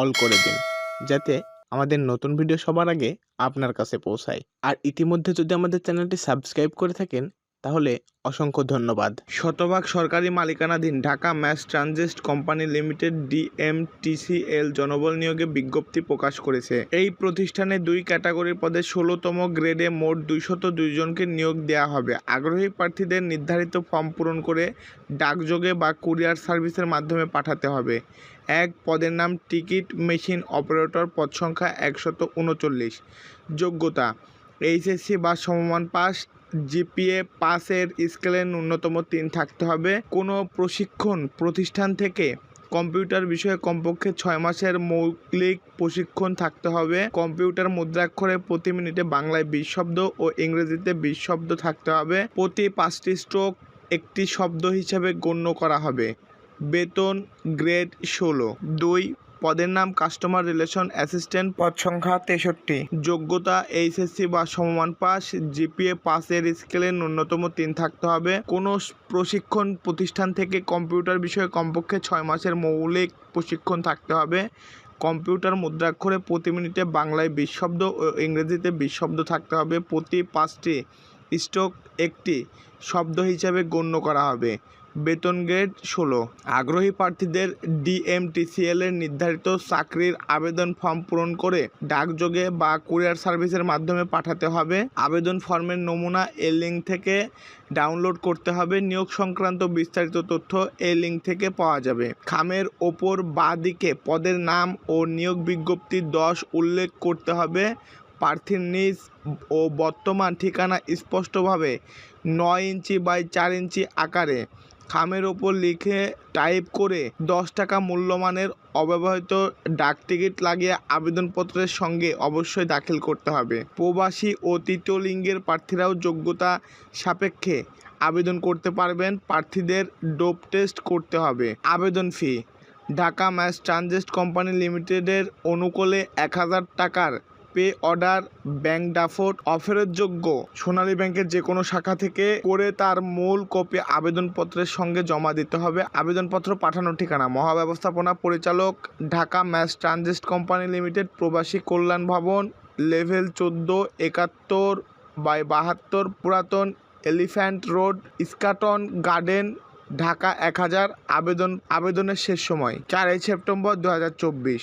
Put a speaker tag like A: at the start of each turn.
A: All করে দিন, যাতে আমাদের নতুন ভিডিও সবার আগে আপনার কাছে পৌঁছায়। আর ইতিমধ্যে যদি আমাদের চ্যানেলটি সাবস্ক্রাইব করে থাকেন, তাহলে অসংখ্য ধন্যবাদ।
B: শতভাগ সরকারি মালিকানাধীন Dhaka mass transit company limited DMTCL জনবল নিয়োগে বিজ্ঞপ্তি প্রকাশ করেছে। এই প্রতিষ্ঠানে দুই ক্যাটাগরির পদে ষোলোতম গ্রেডে মোট দুইশত দুইজনকে নিয়োগ দেওয়া হবে। আগ্রহী প্রার্থীদের নির্ধারিত ফর্ম পূরণ করে ডাকযোগে বা কুরিয়ার সার্ভিসের মাধ্যমে পাঠাতে হবে। এক পদের নাম টিকিট মেশিন অপারেটর পদ সংখ্যা একশত উনচল্লিশ। যোগ্যতা, এইচএসসি বা সমমান পাস, জিপিএ পাসের স্কেলে ন্যূনতম তিন থাকতে হবে। কোনো প্রশিক্ষণ প্রতিষ্ঠান থেকে কম্পিউটার বিষয়ে কমপক্ষে ছয় মাসের মৌলিক প্রশিক্ষণ থাকতে হবে। কম্পিউটার মুদ্রাক্ষরে প্রতি মিনিটে বাংলায় বিশ শব্দ ও ইংরেজিতে বিশ শব্দ থাকতে হবে। প্রতি পাঁচটি স্ট্রোক একটি শব্দ হিসাবে গণ্য করা হবে। বেতন গ্রেড ষোলো। দুই পদের নাম কাস্টমার রিলেশন অ্যাসিস্ট্যান্ট। পদ সংখ্যা তেষট্টি। যোগ্যতা এইচএসসি বা সমমান পাস। জিপিএ পাসের স্কেলে ন্যূনতম তিন থাকতে হবে। কোনো প্রশিক্ষণ প্রতিষ্ঠান থেকে কম্পিউটার বিষয়ে কমপক্ষে ছয় মাসের মৌলিক প্রশিক্ষণ থাকতে হবে। কম্পিউটার মুদ্রাক্ষরে প্রতি মিনিটে বাংলায় বিশ শব্দ ও ইংরেজিতে বিশ শব্দ থাকতে হবে। প্রতি পাঁচটি স্ট্রোক একটি শব্দ হিসাবে গণ্য করা হবে। বেতন গ্রেড ষোলো। আগ্রহী প্রার্থীদের ডিএমটিসিএল এর নির্ধারিত চাকরির আবেদন ফর্ম পূরণ করে ডাকযোগে বা কুরিয়ার সার্ভিসের মাধ্যমে পাঠাতে হবে। আবেদন ফর্মের নমুনা এই লিঙ্ক থেকে ডাউনলোড করতে হবে। নিয়োগ সংক্রান্ত বিস্তারিত তথ্য এই লিঙ্ক থেকে পাওয়া যাবে। খামের ওপর বাঁ দিকে পদের নাম ও নিয়োগ বিজ্ঞপ্তি দশ উল্লেখ করতে হবে। প্রার্থীর নিজ ও বর্তমান ঠিকানা স্পষ্টভাবে নয় ইঞ্চি বাই চার ইঞ্চি আকারে। খামের ওপর লিখে টাইপ করে দশ টাকা মূল্যমানের অব্যবহৃত ডাক টিকিট লাগিয়ে আবেদনপত্রের সঙ্গে অবশ্যই দাখিল করতে হবে। প্রবাসী ও তৃতীয় লিঙ্গের প্রার্থীরাও যোগ্যতা সাপেক্ষে আবেদন করতে পারবেন। প্রার্থীদের ডোপ টেস্ট করতে হবে। আবেদন ফি। ঢাকা ম্যাস ট্রানজেস্ট কোম্পানি লিমিটেডের অনুকূলে এক হাজার টাকার পে অর্ডার ব্যাংক ডাফট অফেরতযোগ্য। সোনালী ব্যাংকের যে কোনো শাখা থেকে করে তার মূল কপি আবেদনপত্রের সঙ্গে জমা দিতে হবে। আবেদনপত্র পাঠানোর ঠিকানা, মহাব্যবস্থাপনা পরিচালক, Dhaka mass transit company limited, Probashi Kalyan Bhaban, level চোদ্দ, একাত্তর বাই বাহাত্তর, পুরাতন elephant road Eskaton garden, Dhaka এক হাজার। আবেদন, আবেদনের শেষ সময়, চারই সেপ্টেম্বর দু হাজার চব্বিশ।